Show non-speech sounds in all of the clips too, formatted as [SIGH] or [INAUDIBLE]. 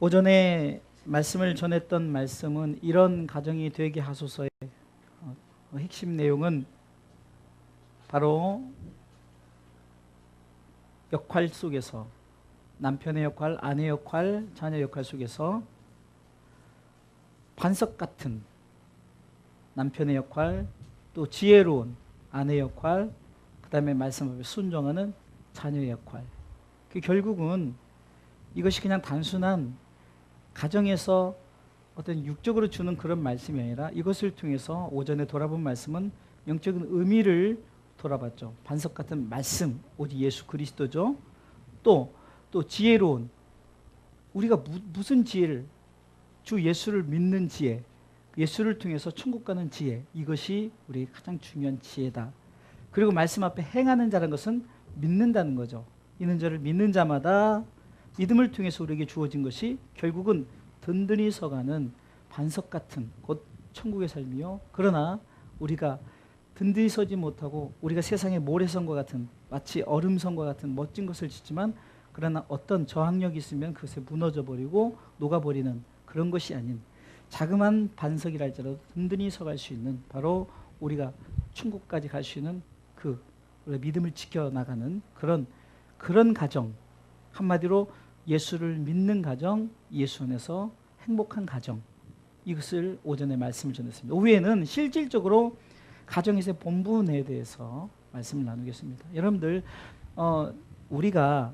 오전에 말씀을 전했던 말씀은 이런 가정이 되게 하소서의 어, 핵심 내용은 바로 역할 속에서 남편의 역할, 아내 역할, 자녀 역할 속에서 반석 같은 남편의 역할, 또 지혜로운 아내 역할, 그 다음에 말씀을 순종하는 자녀의 역할. 그 결국은 이것이 그냥 단순한 가정에서 어떤 육적으로 주는 그런 말씀이 아니라 이것을 통해서 오전에 돌아본 말씀은 영적인 의미를 돌아봤죠. 반석 같은 말씀, 오직 예수 그리스도죠. 또, 또 지혜로운 우리가 무, 무슨 지혜를 주 예수를 믿는 지혜, 예수를 통해서 천국 가는 지혜, 이것이 우리 가장 중요한 지혜다. 그리고 말씀 앞에 행하는 자라는 것은 믿는다는 거죠. 이는 저를 믿는 자마다 믿음을 통해서 우리에게 주어진 것이 결국은 든든히 서가는 반석 같은 곧 천국의 삶이요. 그러나 우리가 든든히 서지 못하고 우리가 세상의 모래성과 같은 마치 얼음성과 같은 멋진 것을 짓지만 그러나 어떤 저항력이 있으면 그것에 무너져 버리고 녹아 버리는 그런 것이 아닌 자그만 반석이라 할지라도 든든히 서갈 수 있는 바로 우리가 천국까지 갈 수 있는 그 믿음을 지켜 나가는 그런 그런 가정 한마디로 예수를 믿는 가정, 예수 안에서 행복한 가정 이것을 오전에 말씀을 전했습니다. 오후에는 실질적으로 가정에서의 본분에 대해서 말씀을 나누겠습니다. 여러분들 어, 우리가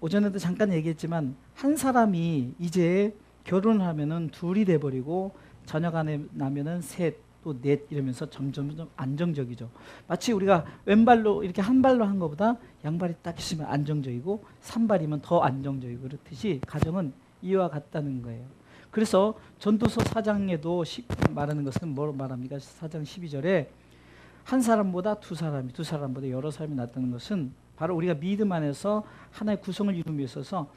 오전에도 잠깐 얘기했지만 한 사람이 이제 결혼을 하면은 둘이 돼 버리고 자녀가 나면은 셋 또 넷 이러면서 점점 점 안정적이죠. 마치 우리가 왼발로 이렇게 한 발로 한 것보다 양발이 딱 있으면 안정적이고 삼발이면 더 안정적이고 그렇듯이 가정은 이와 같다는 거예요. 그래서 전도서 4장에도 말하는 것은 뭘 말합니까? 4장 12절에 한 사람보다 두 사람이 두 사람보다 여러 사람이 낫다는 것은 바로 우리가 믿음 안에서 하나의 구성을 이루기 위해서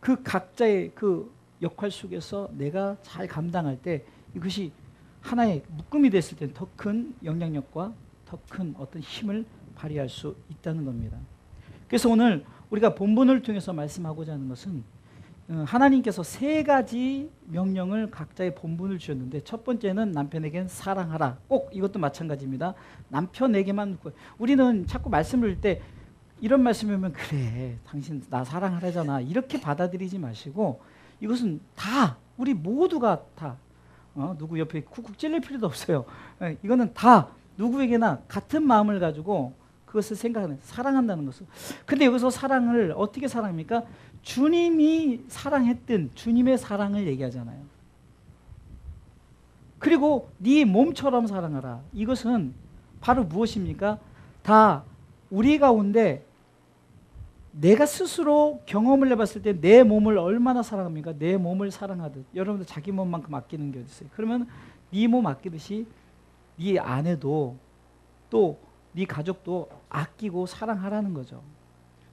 그 각자의 그 역할 속에서 내가 잘 감당할 때 이것이 하나의 묶음이 됐을 때더큰 영향력과 더 큰 어떤 힘을 발휘할 수 있다는 겁니다. 그래서 오늘 우리가 본문을 통해서 말씀하고자 하는 것은 어, 하나님께서 세 가지 명령을 각자의 본분을 주셨는데 첫 번째는 남편에겐 사랑하라. 꼭 이것도 마찬가지입니다. 남편에게만 우리는 자꾸 말씀을 때 이런 말씀이면 그래 당신 나 사랑하라잖아 이렇게 받아들이지 마시고 이것은 다 우리 모두가 다 어, 누구 옆에 쿡쿡 찔릴 필요도 없어요. 예, 이거는 다 누구에게나 같은 마음을 가지고 그것을 생각하는 사랑한다는 것을. 근데 여기서 사랑을 어떻게 사랑합니까? 주님이 사랑했던 주님의 사랑을 얘기하잖아요. 그리고 네 몸처럼 사랑하라. 이것은 바로 무엇입니까? 다 우리 가운데 내가 스스로 경험을 해봤을 때 내 몸을 얼마나 사랑합니까? 내 몸을 사랑하듯 여러분들 자기 몸만큼 아끼는 게 어딨어요? 그러면 네 몸 아끼듯이 네 아내도 또 네 가족도 아끼고 사랑하라는 거죠.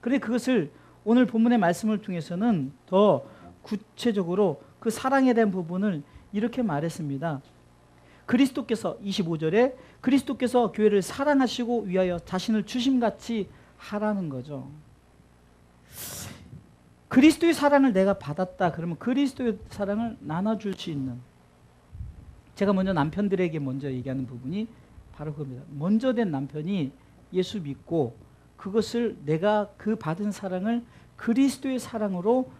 그런데 그것을 오늘 본문의 말씀을 통해서는 더 구체적으로 그 사랑에 대한 부분을 이렇게 말했습니다. 그리스도께서 25절에 그리스도께서 교회를 사랑하시고 위하여 자신을 주심같이 하라는 거죠. 그리스도의 사랑을 내가 받았다 그러면 그리스도의 사랑을 나눠줄 수 있는 제가 먼저 남편들에게 먼저 얘기하는 부분이 바로 그겁니다. 먼저 된 남편이 예수 믿고 그것을 내가 그 받은 사랑을 그리스도의 사랑으로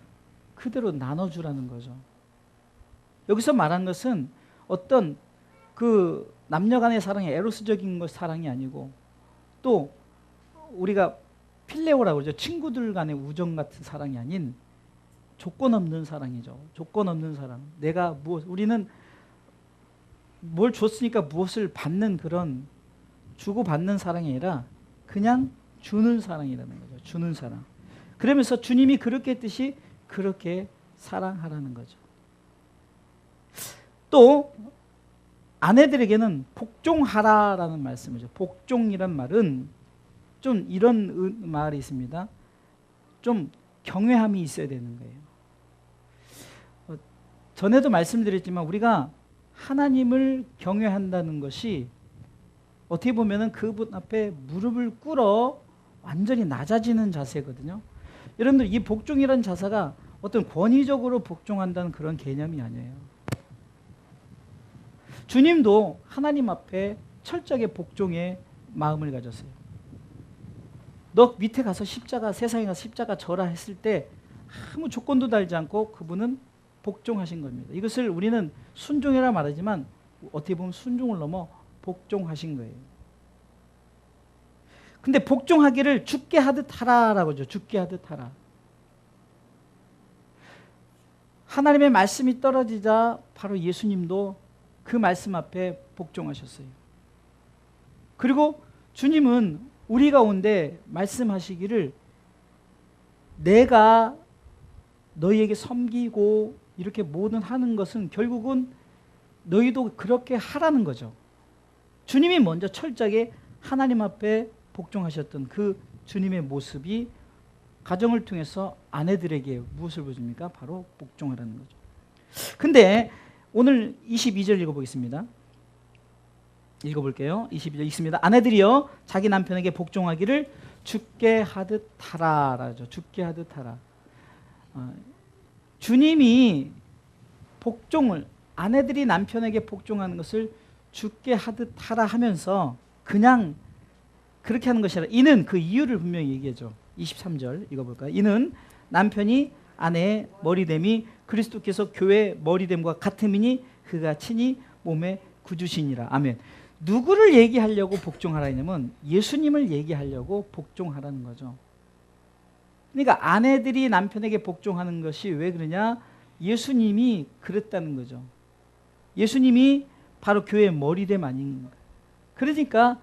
그대로 나눠주라는 거죠. 여기서 말한 것은 어떤 그 남녀 간의 사랑이 에로스적인 것 사랑이 아니고 또 우리가 필레오라고 그러죠. 친구들 간의 우정 같은 사랑이 아닌 조건 없는 사랑이죠. 조건 없는 사랑. 내가 무엇 우리는 뭘 줬으니까 무엇을 받는 그런 주고 받는 사랑이 아니라 그냥 주는 사랑이라는 거죠. 주는 사랑. 그러면서 주님이 그렇게 했듯이 그렇게 사랑하라는 거죠. 또 아내들에게는 복종하라라는 말씀이죠. 복종이란 말은 좀 이런 말이 있습니다. 좀 경외함이 있어야 되는 거예요. 어, 전에도 말씀드렸지만 우리가 하나님을 경외한다는 것이 어떻게 보면은 그분 앞에 무릎을 꿇어 완전히 낮아지는 자세거든요. 여러분들 이 복종이라는 자세가 어떤 권위적으로 복종한다는 그런 개념이 아니에요. 주님도 하나님 앞에 철저하게 복종의 마음을 가졌어요. 너 밑에 가서 십자가 세상에 가서 십자가 져라 했을 때 아무 조건도 달지 않고 그분은 복종하신 겁니다. 이것을 우리는 순종이라 말하지만 어떻게 보면 순종을 넘어 복종하신 거예요. 근데 복종하기를 죽게 하듯 하라라고 하죠. 죽게 하듯 하라. 하나님의 말씀이 떨어지자 바로 예수님도 그 말씀 앞에 복종하셨어요. 그리고 주님은 우리 가운데 말씀하시기를 내가 너희에게 섬기고 이렇게 모든 하는 것은 결국은 너희도 그렇게 하라는 거죠. 주님이 먼저 철저하게 하나님 앞에 복종하셨던 그 주님의 모습이 가정을 통해서 아내들에게 무엇을 보여줍니까? 바로 복종하라는 거죠. 근데 오늘 22절 읽어보겠습니다. 읽어볼게요. 22절 읽습니다. 아내들이여 자기 남편에게 복종하기를 죽게 하듯 하라라죠. 죽게 하듯 하라. 어, 주님이 복종을 아내들이 남편에게 복종하는 것을 죽게 하듯 하라 하면서 그냥 그렇게 하는 것이 아니라 이는 그 이유를 분명히 얘기하죠. 23절 읽어볼까요? 이는 남편이 아내의 머리됨이 그리스도께서 교회 머리됨과 같음이니 그가 친히 몸의 구주시니라. 아멘. 누구를 얘기하려고 복종하라 했냐면 예수님을 얘기하려고 복종하라는 거죠. 그러니까 아내들이 남편에게 복종하는 것이 왜 그러냐? 예수님이 그랬다는 거죠. 예수님이 바로 교회의 머리됨 아닌가. 그러니까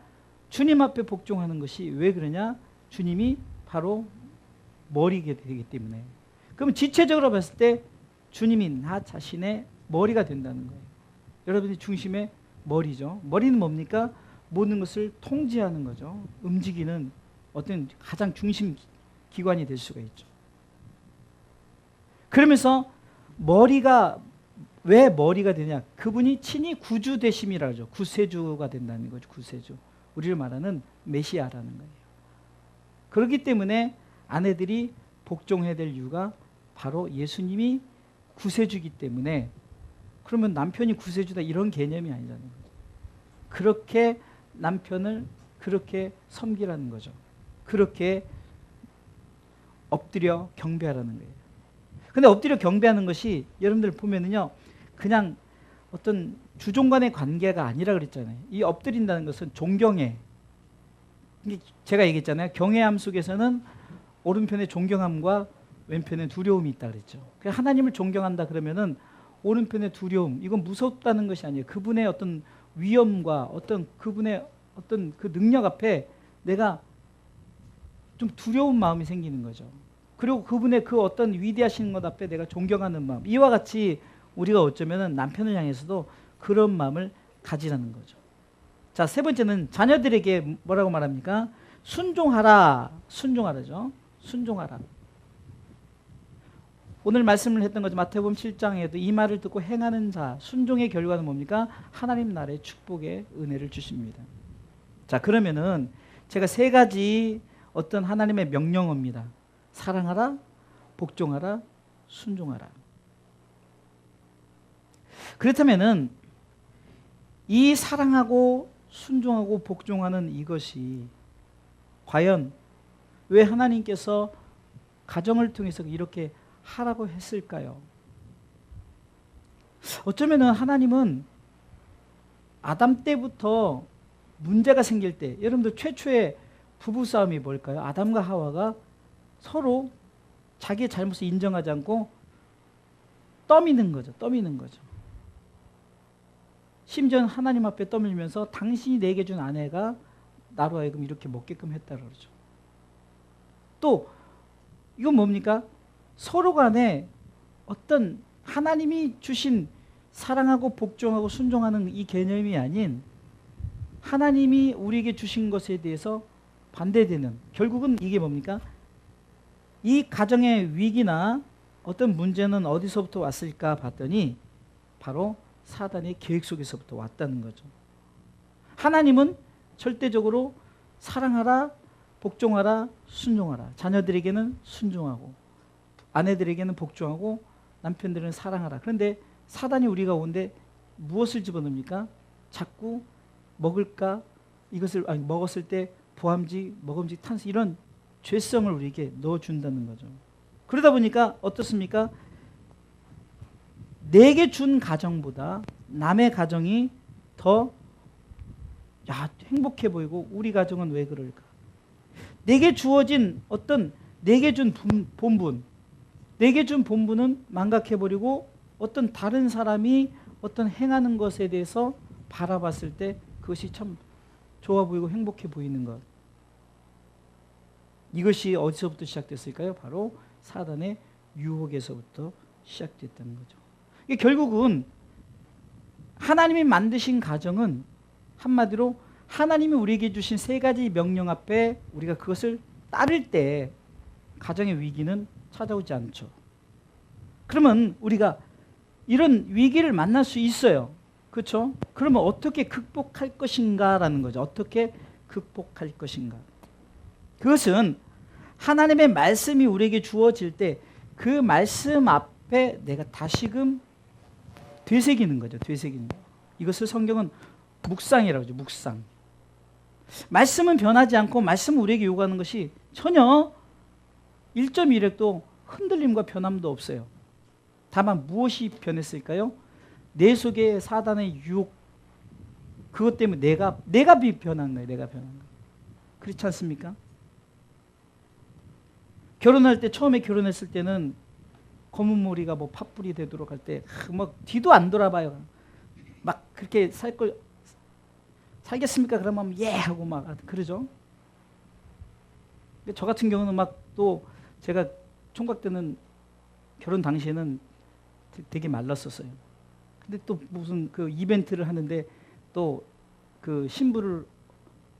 주님 앞에 복종하는 것이 왜 그러냐? 주님이 바로 머리게 되기 때문에. 그럼 지체적으로 봤을 때 주님이 나 자신의 머리가 된다는 거예요. 여러분이 중심의 머리죠. 머리는 뭡니까? 모든 것을 통제하는 거죠. 움직이는 어떤 가장 중심 기관이 될 수가 있죠. 그러면서 머리가 왜 머리가 되냐? 그분이 친히 구주 되심이라 죠 구세주가 된다는 거죠. 구세주. 우리를 말하는 메시아라는 거예요. 그렇기 때문에 아내들이 복종해야 될 이유가 바로 예수님이 구세주기 때문에 그러면 남편이 구세주다 이런 개념이 아니잖아요. 그렇게 남편을 그렇게 섬기라는 거죠. 그렇게 엎드려 경배하라는 거예요. 근데 엎드려 경배하는 것이 여러분들 보면은요, 그냥 어떤 주종 간의 관계가 아니라 그랬잖아요. 이 엎드린다는 것은 존경해. 제가 얘기했잖아요. 경외함 속에서는 오른편에 존경함과 왼편에 두려움이 있다 그랬죠. 하나님을 존경한다 그러면은 오른편의 두려움, 이건 무섭다는 것이 아니에요. 그분의 어떤 위엄과 어떤 그분의 어떤 그 능력 앞에 내가 좀 두려운 마음이 생기는 거죠. 그리고 그분의 그 어떤 위대하신 것 앞에 내가 존경하는 마음. 이와 같이 우리가 어쩌면 남편을 향해서도 그런 마음을 가지라는 거죠. 자, 세 번째는 자녀들에게 뭐라고 말합니까? 순종하라. 순종하라죠. 순종하라. 오늘 말씀을 했던 거죠. 마태복음 7장에도 이 말을 듣고 행하는 자, 순종의 결과는 뭡니까? 하나님 나라의 축복의 은혜를 주십니다. 자, 그러면은 제가 세 가지 어떤 하나님의 명령어입니다. 사랑하라, 복종하라, 순종하라. 그렇다면은 이 사랑하고 순종하고 복종하는 이것이 과연 왜 하나님께서 가정을 통해서 이렇게 하라고 했을까요? 어쩌면은 하나님은 아담 때부터 문제가 생길 때 여러분들 최초의 부부 싸움이 뭘까요? 아담과 하와가 서로 자기의 잘못을 인정하지 않고 떠미는 거죠. 떠미는 거죠. 심지어 하나님 앞에 떠밀면서 당신이 내게 준 아내가 나로 하여금 이렇게 먹게끔 했다 그러죠. 또 이건 뭡니까? 서로 간에 어떤 하나님이 주신 사랑하고 복종하고 순종하는 이 개념이 아닌 하나님이 우리에게 주신 것에 대해서 반대되는 결국은 이게 뭡니까? 이 가정의 위기나 어떤 문제는 어디서부터 왔을까 봤더니 바로 사단의 계획 속에서부터 왔다는 거죠. 하나님은 절대적으로 사랑하라, 복종하라, 순종하라. 자녀들에게는 순종하고 아내들에게는 복종하고 남편들은 사랑하라. 그런데 사단이 우리가 온데 무엇을 집어넣습니까? 자꾸 먹을까 이것을 아니, 먹었을 때 보암직, 먹음직, 탄수 이런 죄성을 우리에게 넣어준다는 거죠. 그러다 보니까 어떻습니까? 내게 준 가정보다 남의 가정이 더 야, 행복해 보이고 우리 가정은 왜 그럴까? 내게 주어진 어떤 내게 준 분- 본분, 내게 준 본분은 망각해 버리고 어떤 다른 사람이 어떤 행하는 것에 대해서 바라봤을 때 그것이 참 좋아 보이고 행복해 보이는 것. 이것이 어디서부터 시작됐을까요? 바로 사단의 유혹에서부터 시작됐다는 거죠. 이게 결국은 하나님이 만드신 가정은 한마디로 하나님이 우리에게 주신 세 가지 명령 앞에 우리가 그것을 따를 때 가정의 위기는 찾아오지 않죠. 그러면 우리가 이런 위기를 만날 수 있어요. 그렇죠? 그러면 어떻게 극복할 것인가라는 거죠. 어떻게 극복할 것인가. 그것은 하나님의 말씀이 우리에게 주어질 때 그 말씀 앞에 내가 다시금 되새기는 거죠. 되새기는 거. 이것을 성경은 묵상이라고 하죠. 묵상. 말씀은 변하지 않고 말씀은 우리에게 요구하는 것이 전혀 1.1획도 흔들림과 변함도 없어요. 다만 무엇이 변했을까요? 내 속에 사단의 유혹 그것 때문에 내가 내가 변한 거예요. 내가 변한 거. 그렇지 않습니까? 결혼할 때 처음에 결혼했을 때는 검은 머리가 뭐 팥불이 되도록 할 때 막 뒤도 안 돌아봐요. 막 그렇게 살 걸 살겠습니까? 그러면 예 하고 막 그러죠. 저 같은 경우는 막 또 제가 총각 때는 결혼 당시에는 되게 말랐었어요. 근데 또 무슨 그 이벤트를 하는데 또 그 신부를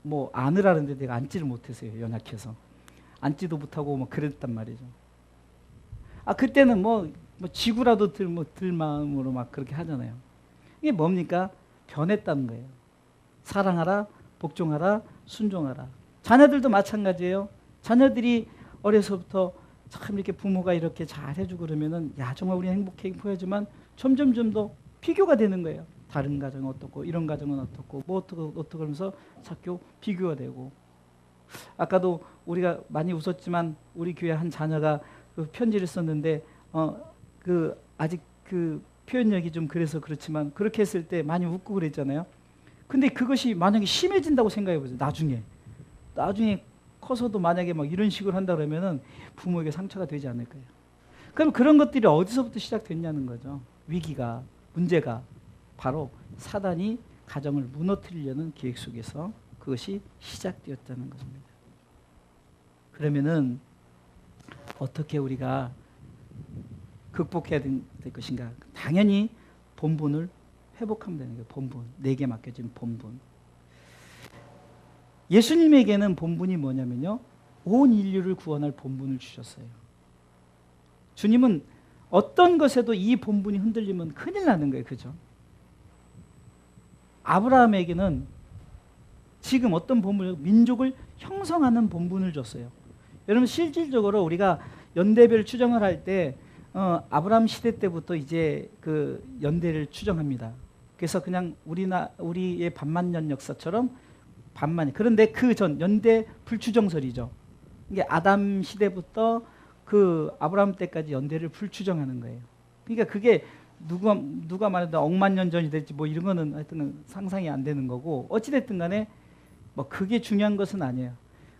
뭐 안으라는데 내가 앉지를 못했어요. 연약해서. 앉지도 못하고 뭐 그랬단 말이죠. 아 그때는 뭐, 뭐 지구라도 들, 뭐, 들 마음으로 막 그렇게 하잖아요. 이게 뭡니까? 변했다는 거예요. 사랑하라, 복종하라, 순종하라. 자녀들도 마찬가지예요. 자녀들이 어려서부터 참 이렇게 부모가 이렇게 잘 해주고 그러면은 야 정말 우리 행복해 보여지만 점점 좀더 비교가 되는 거예요. 다른 가정은 어떻고 이런 가정은 어떻고 뭐 어떻고 어떻고 하면서 자꾸 비교가 되고 아까도 우리가 많이 웃었지만 우리 교회 한 자녀가 그 편지를 썼는데 어 그 아직 그 표현력이 좀 그래서 그렇지만 그렇게 했을 때 많이 웃고 그랬잖아요. 근데 그것이 만약에 심해진다고 생각해 보세요. 나중에 나중에 커서도 만약에 막 이런 식으로 한다 그러면은 부모에게 상처가 되지 않을까요? 그럼 그런 것들이 어디서부터 시작됐냐는 거죠. 위기가 문제가 바로 사단이 가정을 무너뜨리려는 계획 속에서 그것이 시작되었다는 것입니다. 그러면은 어떻게 우리가 극복해야 될 것인가? 당연히 본분을 회복하면 되는 거예요. 본분. 내게 맡겨진 본분. 예수님에게는 본분이 뭐냐면요. 온 인류를 구원할 본분을 주셨어요. 주님은 어떤 것에도 이 본분이 흔들리면 큰일 나는 거예요. 그죠? 아브라함에게는 지금 어떤 본분을 민족을 형성하는 본분을 줬어요. 여러분 실질적으로 우리가 연대별 추정을 할때 어, 아브라함 시대 때부터 이제 그 연대를 추정합니다. 그래서 그냥 우리나 우리의 반만년 역사처럼 반만 그런데 그 전 연대 불추정설이죠. 이게 아담 시대부터 그 아브라함 때까지 연대를 불추정하는 거예요. 그러니까 그게 누가 누가 말해도 억만 년 전이 될지 뭐 이런 거는 하여튼 상상이 안 되는 거고 어찌 됐든 간에 뭐 그게 중요한 것은 아니에요.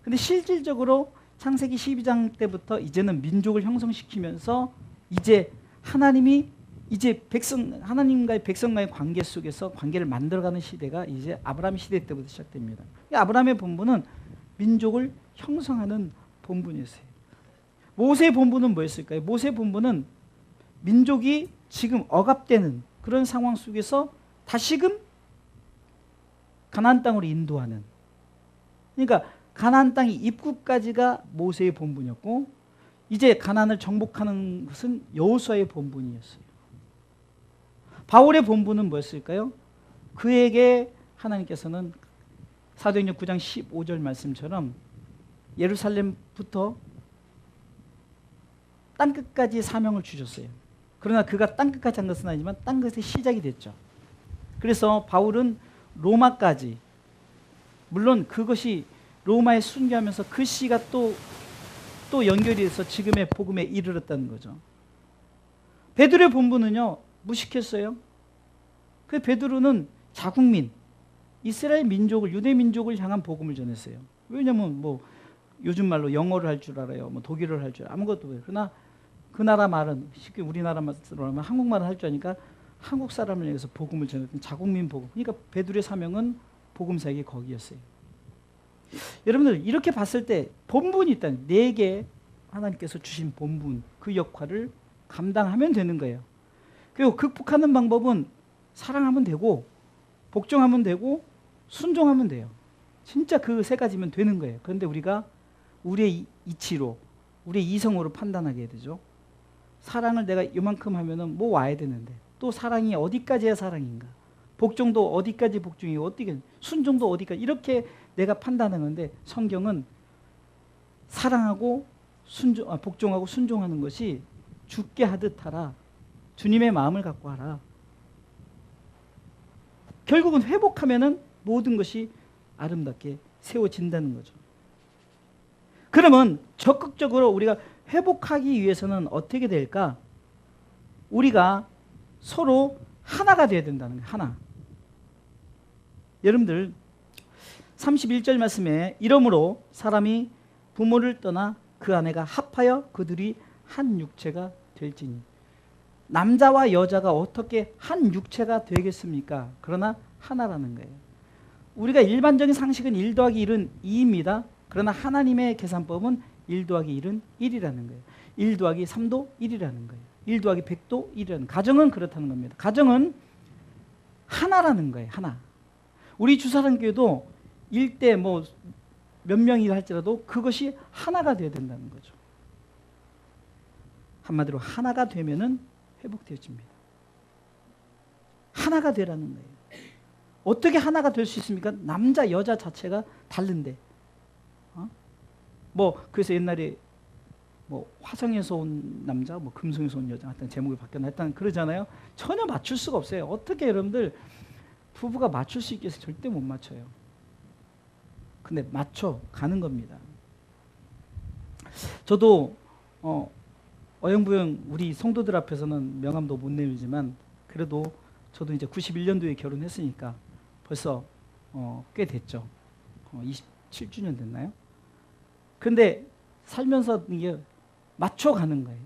근데 실질적으로 창세기 12장 때부터 이제는 민족을 형성시키면서 이제 하나님이 이제 백성 하나님과의 백성과의 관계 속에서 관계를 만들어가는 시대가 이제 아브라함 시대 때부터 시작됩니다. 아브라함의 본분은 민족을 형성하는 본분이었어요. 모세의 본분은 뭐였을까요? 모세의 본분은 민족이 지금 억압되는 그런 상황 속에서 다시금 가나안 땅으로 인도하는 그러니까 가나안 땅의 입구까지가 모세의 본분이었고 이제 가나안을 정복하는 것은 여호수아의 본분이었어요. 바울의 본분은 뭐였을까요? 그에게 하나님께서는 사도행전 9장 15절 말씀처럼 예루살렘부터 땅 끝까지 사명을 주셨어요. 그러나 그가 땅 끝까지 한 것은 아니지만 땅 끝의 시작이 됐죠. 그래서 바울은 로마까지 물론 그것이 로마에 순교하면서 그 시가 또 또 연결이 돼서 지금의 복음에 이르렀다는 거죠. 베드로의 본부는요 무식했어요. 그 베드로는 자국민 이스라엘 민족을 유대 민족을 향한 복음을 전했어요. 왜냐면 뭐 요즘 말로 영어를 할 줄 알아요. 뭐 독일어를 할 줄 아무것도 모르요 그러나 그 나라 말은 쉽게 우리나라 말로 하면 한국말을 할 줄 아니까 한국 사람을 위해서 복음을 전했던 자국민 복음. 그러니까 베드로의 사명은 복음사역이 거기였어요. 여러분들 이렇게 봤을 때 본분이 있다는 내게 하나님께서 주신 본분 그 역할을 감당하면 되는 거예요. 그리고 극복하는 방법은 사랑하면 되고 복종하면 되고 순종하면 돼요. 진짜 그 세 가지면 되는 거예요. 그런데 우리가 우리의 이치로 우리의 이성으로 판단하게 되죠. 사랑을 내가 이만큼 하면은 뭐 와야 되는데 또 사랑이 어디까지야 사랑인가? 복종도 어디까지 복종이고 어떻게 순종도 어디까지 이렇게 내가 판단하는데 성경은 사랑하고 순종 아, 복종하고 순종하는 것이 죽게 하듯 하라. 주님의 마음을 갖고 하라. 결국은 회복하면은 모든 것이 아름답게 세워진다는 거죠. 그러면 적극적으로 우리가 회복하기 위해서는 어떻게 될까? 우리가 서로 하나가 되어야 된다는 거예요. 하나. 여러분들 31절 말씀에 이러므로 사람이 부모를 떠나 그 아내가 합하여 그들이 한 육체가 될지니 남자와 여자가 어떻게 한 육체가 되겠습니까? 그러나 하나라는 거예요. 우리가 일반적인 상식은 1 더하기 1은 2입니다. 그러나 하나님의 계산법은 1 더하기 1은 1이라는 거예요. 1 더하기 3도 1이라는 거예요. 1 더하기 100도 1이라는 가정은 그렇다는 겁니다. 가정은 하나라는 거예요. 하나. 우리 주사랑교도 일대 뭐 몇 명이 할지라도 그것이 하나가 되어야 된다는 거죠. 한마디로 하나가 되면은 회복되어집니다. 하나가 되라는 거예요. 어떻게 하나가 될 수 있습니까? 남자 여자 자체가 다른데. 어? 뭐 그래서 옛날에 뭐 화성에서 온 남자, 뭐 금성에서 온 여자, 하여튼 제목이 바뀌었나 일단 그러잖아요. 전혀 맞출 수가 없어요. 어떻게 여러분들 부부가 맞출 수 있겠어요? 절대 못 맞춰요. 근데 맞춰 가는 겁니다. 저도 어, 어영부영 우리 성도들 앞에서는 명함도 못 내밀지만 그래도 저도 이제 91년도에 결혼했으니까 벌써 어, 꽤 됐죠. 어, 27주년 됐나요? 근데 살면서 이게 맞춰가는 거예요.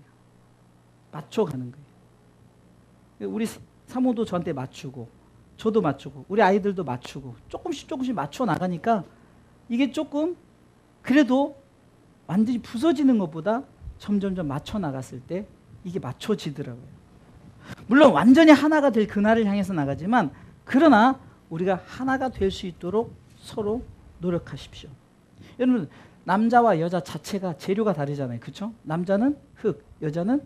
맞춰가는 거예요. 우리 사모도 저한테 맞추고 저도 맞추고 우리 아이들도 맞추고 조금씩 조금씩 맞춰 나가니까 이게 조금 그래도 완전히 부서지는 것보다 점점점 맞춰 나갔을 때 이게 맞춰지더라고요. 물론 완전히 하나가 될 그날을 향해서 나가지만 그러나 우리가 하나가 될 수 있도록 서로 노력하십시오. 여러분 남자와 여자 자체가 재료가 다르잖아요. 그렇죠? 남자는 흙, 여자는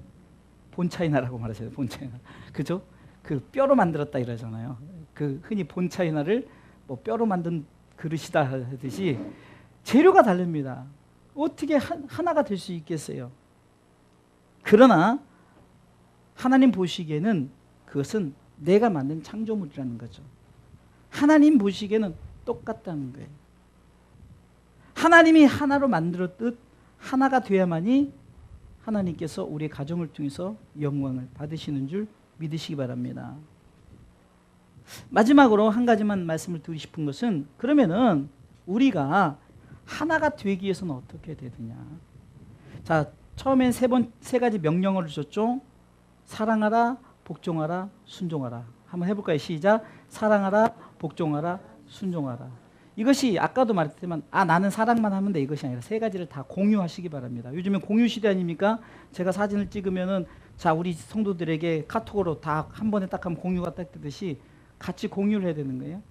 본차이나라고 말하잖아요. 본차이나. 그죠? 그 뼈로 만들었다 이러잖아요. 그 흔히 본차이나를 뭐 뼈로 만든 그릇이다 하듯이 재료가 다릅니다. 어떻게 한, 하나가 될 수 있겠어요? 그러나 하나님 보시기에는 그것은 내가 만든 창조물이라는 거죠. 하나님 보시기에는 똑같다는 거예요. 하나님이 하나로 만들었듯 하나가 되어야만이 하나님께서 우리의 가정을 통해서 영광을 받으시는 줄 믿으시기 바랍니다. 마지막으로 한 가지만 말씀을 드리고 싶은 것은 그러면은 우리가 하나가 되기 위해서는 어떻게 되느냐. 자, 처음엔 세 번, 세 가지 명령어를 줬죠. 사랑하라, 복종하라, 순종하라. 한번 해볼까요? 시작. 사랑하라, 복종하라, 순종하라. 이것이 아까도 말했지만 아 나는 사랑만 하면 돼 이것이 아니라 세 가지를 다 공유하시기 바랍니다. 요즘엔 공유 시대 아닙니까? 제가 사진을 찍으면은 자 우리 성도들에게 카톡으로 다 한 번에 딱 하면 공유가 딱 되듯이 같이 공유를 해야 되는 거예요.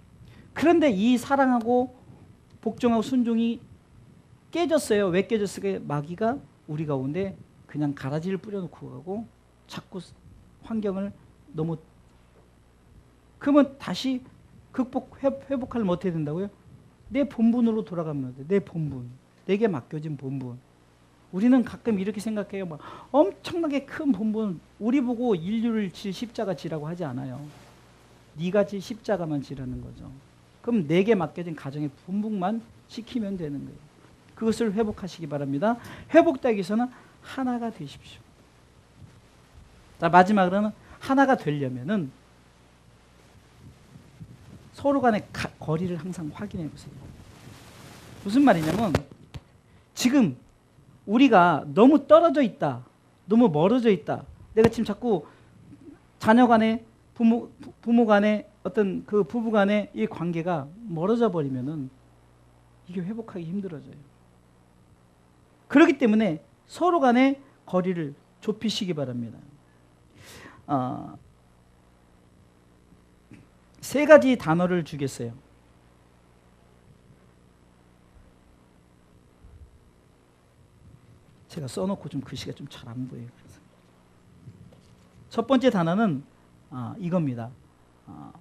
그런데 이 사랑하고 복종하고 순종이 깨졌어요. 왜 깨졌을까요? 마귀가 우리 가운데 그냥 가라지를 뿌려놓고 가고 자꾸 환경을 너무 그러면 다시 극복 회복을 못해야 된다고요? 내 본분으로 돌아가면 돼. 내 본분. 내게 맡겨진 본분. 우리는 가끔 이렇게 생각해요. 막 엄청나게 큰 본분 우리 보고 인류를 질 십자가 지라고 하지 않아요. 네가 질 십자가만 지라는 거죠. 그럼 내게 맡겨진 가정의 분분만 지키면 되는 거예요. 그것을 회복하시기 바랍니다. 회복되기 위해서는 하나가 되십시오. 자 마지막으로는 하나가 되려면은 서로 간의 가, 거리를 항상 확인해 보세요. 무슨 말이냐면 지금 우리가 너무 떨어져 있다. 너무 멀어져 있다. 내가 지금 자꾸 자녀 간에 부모 부모 간에 어떤 그 부부 간의 이 관계가 멀어져 버리면은 이게 회복하기 힘들어져요. 그렇기 때문에 서로 간의 거리를 좁히시기 바랍니다. 어, 세 가지 단어를 주겠어요. 제가 써놓고 좀 글씨가 좀 잘 안 보여요. 그래서. 첫 번째 단어는 아, 이겁니다. 아,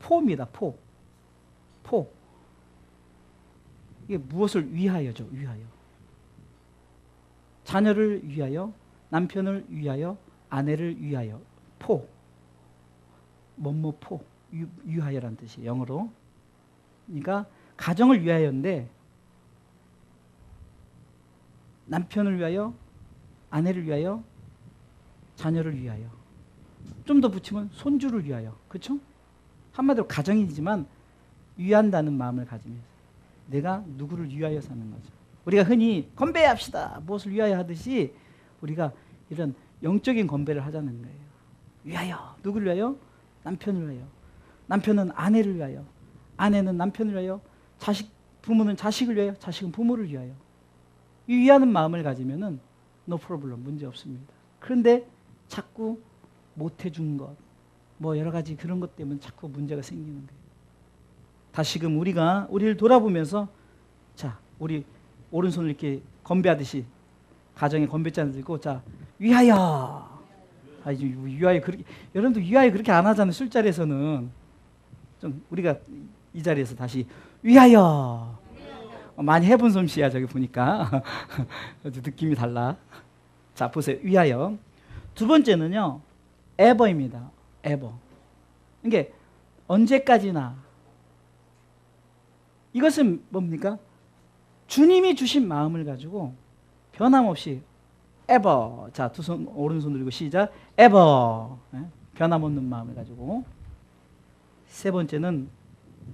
포입니다. 포. 포. 이게 무엇을 위하여죠? 위하여. 자녀를 위하여, 남편을 위하여, 아내를 위하여. 포. 뭐뭐 포. 유, 유하여란 뜻이에요. 영어로. 그러니까 가정을 위하여인데 남편을 위하여, 아내를 위하여, 자녀를 위하여. 좀 더 붙이면 손주를 위하여. 그렇죠? 한마디로 가정이지만 위한다는 마음을 가지면서 내가 누구를 위하여 사는 거죠. 우리가 흔히 건배합시다. 무엇을 위하여 하듯이 우리가 이런 영적인 건배를 하자는 거예요. 위하여. 누구를 위하여? 남편을 위하여. 남편은 아내를 위하여. 아내는 남편을 위하여. 자식 부모는 자식을 위하여. 자식은 부모를 위하여. 이 위하는 마음을 가지면은 no problem 문제 없습니다. 그런데 자꾸 못 해준 것, 뭐 여러 가지 그런 것 때문에 자꾸 문제가 생기는 거예요. 다시금 우리가 우리를 돌아보면서 자 우리 오른손을 이렇게 건배하듯이 가정에 건배잔을 들고 자 위하여. 아 이제 위하여 그렇게 여러분도 위하여 그렇게 안 하잖아요 술자리에서는. 좀 우리가 이 자리에서 다시 위하여. 많이 해본 솜씨야 저기 보니까. [LAUGHS] 느낌이 달라. 자 보세요. 위하여. 두 번째는요 에버입니다. 에버. 이게 언제까지나. 이것은 뭡니까? 주님이 주신 마음을 가지고 변함없이 ever 자두 손 오른손 들고 시작. ever 네? 변함없는 마음을 가지고. 세 번째는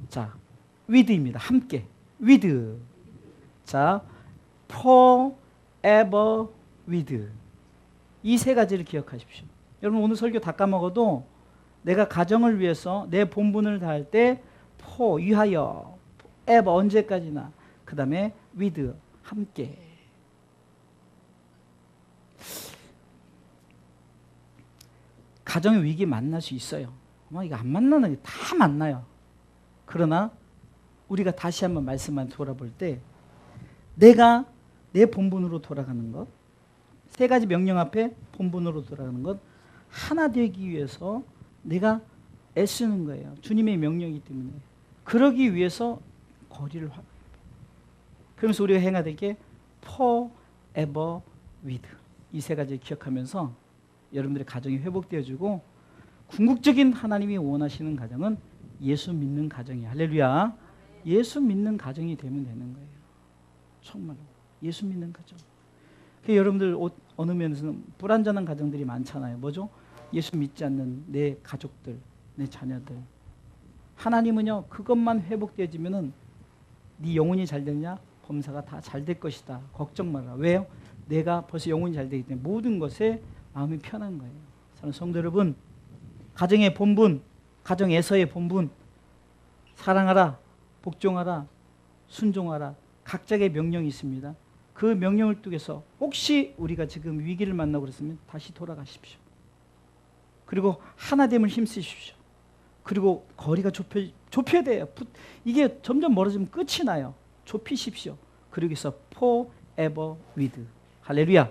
자 with입니다. 함께. with. 자 forever with. 이 세 가지를 기억하십시오. 여러분 오늘 설교 다 까먹어도 내가 가정을 위해서 내 본분을 다할 때 포, 위하여 ever 언제까지나 그 다음에 with 함께 가정의 위기 만날 수 있어요. 뭐 이거 안 만나는 게 다 만나요. 그러나 우리가 다시 한번 말씀만 돌아볼 때 내가 내 본분으로 돌아가는 것, 세 가지 명령 앞에 본분으로 돌아가는 것 하나 되기 위해서 내가 애쓰는 거예요. 주님의 명령이기 때문에. 그러기 위해서 거리를 확. 그러면서 우리가 행해야 될 게 forever with 이 세 가지를 기억하면서 여러분들의 가정이 회복되어지고 궁극적인 하나님이 원하시는 가정은 예수 믿는 가정이 할렐루야. 예수 믿는 가정이 되면 되는 거예요. 정말로 예수 믿는 가정. 그 여러분들 어느 면에서는 불안전한 가정들이 많잖아요. 뭐죠? 예수 믿지 않는 내 가족들, 내 자녀들. 하나님은요 그것만 회복되어지면은 네 영혼이 잘 되냐? 범사가 다 잘 될 것이다. 걱정 마라. 왜요? 내가 벌써 영혼이 잘 되기 때문에 모든 것에 마음이 편한 거예요. 사는 성도 여러분, 가정의 본분, 가정에서의 본분, 사랑하라, 복종하라, 순종하라, 각자의 명령이 있습니다. 그 명령을 뚝해서 혹시 우리가 지금 위기를 만나고 그랬으면 다시 돌아가십시오. 그리고 하나됨을 힘쓰십시오. 그리고 거리가 좁혀, 좁혀야 돼요. 이게 점점 멀어지면 끝이 나요. 좁히십시오. 그러기 위해서 forever with. 할렐루야.